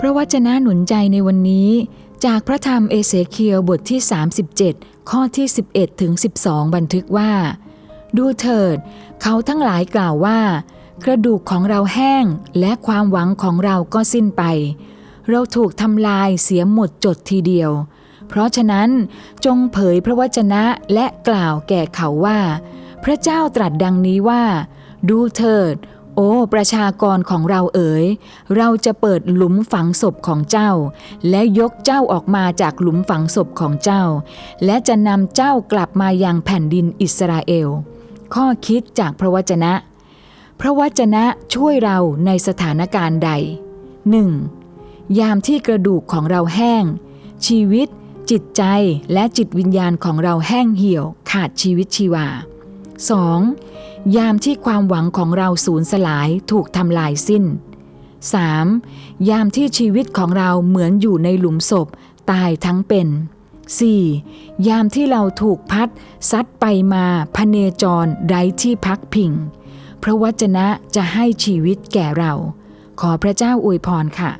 พระวจนะหนุนใจในวันนี้ จากพระธรรมเอเสเคียลบทที่ 37 ข้อที่ 11ถึง12 บันทึกว่า ดูเถิด เขาทั้งหลายกล่าวว่า กระดูกของเราแห้งและความหวังของเราก็สิ้นไป เราถูกทำลายเสียหมดจดทีเดียว เพราะฉะนั้นจงเผยพระวจนะและกล่าวแก่เขาว่า พระเจ้าตรัสดังนี้ว่า ดูเถิด โอ้ ประชากรของเราเอ๋ย เราจะเปิดหลุมฝังศพของเจ้า และยกเจ้าออกมาจากหลุมฝังศพของเจ้า และจะนำเจ้ากลับมายังแผ่นดินอิสราเอล ข้อคิดจากพระวจนะ พระวจนะช่วยเราในสถานการณ์ใด 1. ยามที่กระดูกของเราแห้ง ชีวิต จิตใจและจิตวิญญาณของเราแห้งเหี่ยวขาดชีวิตชีวา 2. ยามที่ความหวังของเราสูญสลายถูกทำลายสิ้น 3. ยามที่ชีวิตของเราเหมือนอยู่ในหลุมศพตายทั้งเป็น 4. ยามที่เราถูกพัดซัดไปมาพเนจรไร้ที่พักพิง พระวจนะจะให้ชีวิตแก่เรา ขอพระเจ้าอวยพรค่ะ